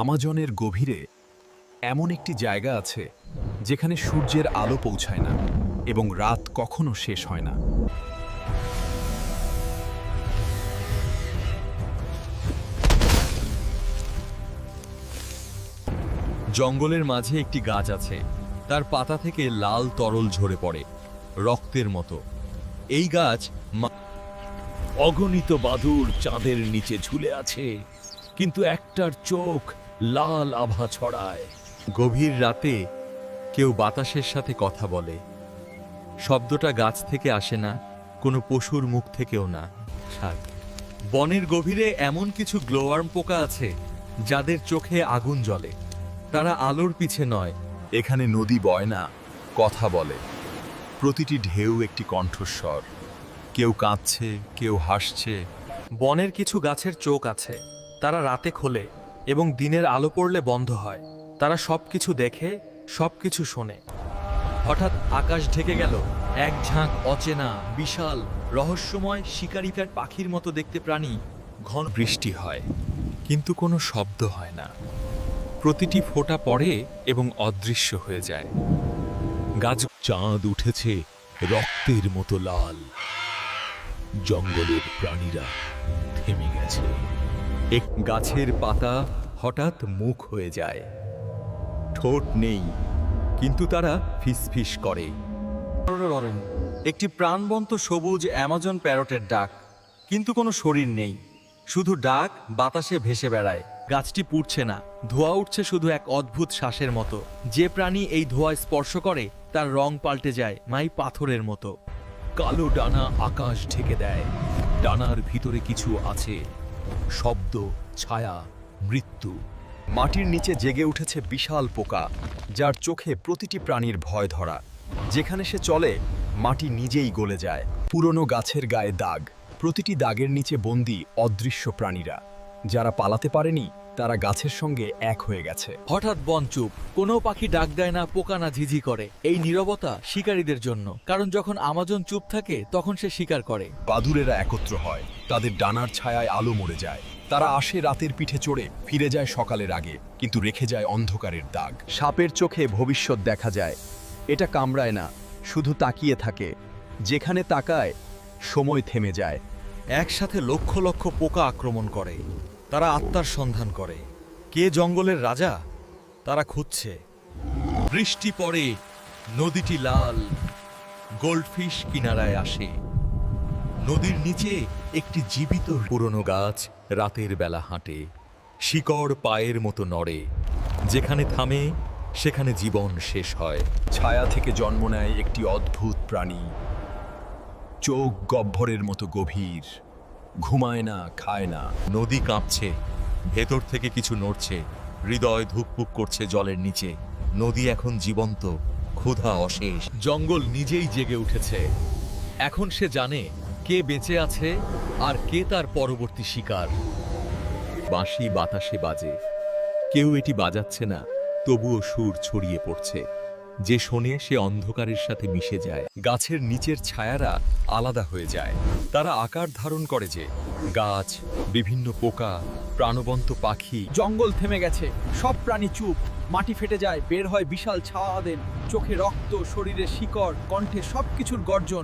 আমাজনের গভীরে এমন একটি জায়গা আছে যেখানে সূর্যের আলো পৌঁছায় না এবং রাত কখনো শেষ হয় না। জঙ্গলের মাঝে একটি গাছ আছে, তার পাতা থেকে লাল তরল ঝরে পড়ে, রক্তের মতো। এই গাছ অগণিত বাদুর চাঁদের নিচে ঝুলে আছে, কিন্তু একটার চোখ লাল আভা ছড়ায়। গভীর রাতে কেউ বাতাসের সাথে কথা বলে। শব্দটা গাছ থেকে আসে না কোনো পশুর মুখ থেকেও না। সাত বনের গভীরে এমন কিছু গ্লোয়ার্ম পোকা আছে যাদের চোখে আগুন জ্বলে। তারা আলোর পিছে নয় এখানে নদী বয় না কথা বলে। প্রতিটি ঢেউ একটি কণ্ঠস্বর। কেউ কাঁদছে কেউ হাসছে। বনের কিছু গাছের চোখ আছে তারা রাতে খোলে। এবং দিনের আলো পড়লে বন্ধ হয়। তারা সবকিছু দেখে, সবকিছু শোনে। হঠাৎ আকাশ ঢেকে গেল, এক ঝাঁক অচেনা, বিশাল, রহস্যময় শিকারিকার পাখির মতো দেখতে প্রাণী, ঘন বৃষ্টি হয়। কিন্তু কোনো শব্দ হয় না। প্রতিটি ফোঁটা পড়ে এবং অদৃশ্য হয়ে যায়। গাছ চাঁদ উঠেছে, রক্তের মতো লাল। জঙ্গলের প্রাণীরা থেমে গেছে। এক গাছের পাতা হঠাৎ মুখ হয়ে যায়। ঠোঁট নেই, কিন্তু তারা ফিসফিস করে। একটি প্রাণবন্ত সবুজ অ্যামাজন প্যারটের ডাক, কিন্তু কোনো শরীর নেই। শুধু ডাক, বাতাসে ভেসে বেড়ায়। গাছটি পুড়ছে না, ধোয়া উঠছে শুধু এক অদ্ভুত শ্বাসের মতো। যে প্রাণী এই ধোঁয়ায় স্পর্শ করে, তার রং পাল্টে যায়, মাই পাথরের মতো। কালো ডানা আকাশ ঢেকে দেয়। ডানার ভিতরে কিছু আছে। শব্দ, ছায়া, মৃত্যু। মাটির নিচে জেগে উঠেছে বিশাল পোকা, যার চোখে প্রতিটি প্রাণীর ভয় ধরা। যেখানে সে চলে, মাটি নিজেই গলে যায়। পুরনো গাছের গায়ে দাগ। প্রতিটি দাগের নিচে বন্দি অদৃশ্য প্রাণীরা। যারা পালাতে পারেনি তারা গাছের সঙ্গে এক হয়ে গেছে। হঠাৎ বন চুপ। কোনো পাখি ডাক দেয় না, পোকা না ঝিঝি করে। এই নীরবতা শিকারীদের জন্য। কারণ যখন আমাজন চুপ থাকে, তখন সে শিকার করে। বাদুরেরা একত্র হয়। তাদের ডানার ছায়ায় আলো মরে যায়। তারা আসে রাতের পিঠে চড়ে, ফিরে যায় সকালের আগে, কিন্তু রেখে যায় অন্ধকারের দাগ। সাপের চোখে ভবিষ্যৎ দেখা যায়। এটা কামড়ায় না, শুধু তাকিয়ে থাকে। যেখানে তাকায়, সময় থেমে যায়। একসাথে লক্ষ লক্ষ পোকা আক্রমণ করে। তারা আত্মার সন্ধান করে। কে জঙ্গলের রাজা, তারা খুঁজছে। বৃষ্টি পড়ে, নদীটি লাল, গোল্ডফিশ কিনারায় আসে। নদীর নিচে একটি জীবিত পুরনো গাছ রাতের বেলা হাঁটে, শিকড় পায়ের মতো নড়ে। যেখানে থামে, সেখানে জীবন শেষ হয়। ছায়া থেকে জন্ম নেয় একটি অদ্ভুত প্রাণী। চোখ গহ্বরের মতো গভীর। ঘুমায় না, খায় না। নদী কাঁপছে, ভেতর থেকে কিছু নড়ছে, হৃদয় ধুকপুক করছে জলের নিচে। নদী এখন জীবন্ত, ক্ষুধা অশেষ। জঙ্গল নিজেই জেগে উঠেছে। এখন সে জানে কে বেঁচে আছে আর কে তার পরবর্তী শিকার। বাঁশি বাতাসে বাজে। কেউ এটি বাজাচ্ছে না, তবুও সুর ছড়িয়ে পড়ছে। যে শোনে সে অন্ধকারের সাথে মিশে যায়। গাছের নিচের ছায়ারা আলাদা হয়ে যায়। তারা আকার ধারণ করে যে, গাছ, বিভিন্ন পোকা, প্রাণবন্ত পাখি, জঙ্গল থেমে গেছে। সব প্রাণী চুপ। মাটি ফেটে যায়, বের হয় বিশাল ছাওয়াদের চোখে রক্ত, শরীরে শিকড়, কণ্ঠে সবকিছুর গর্জন।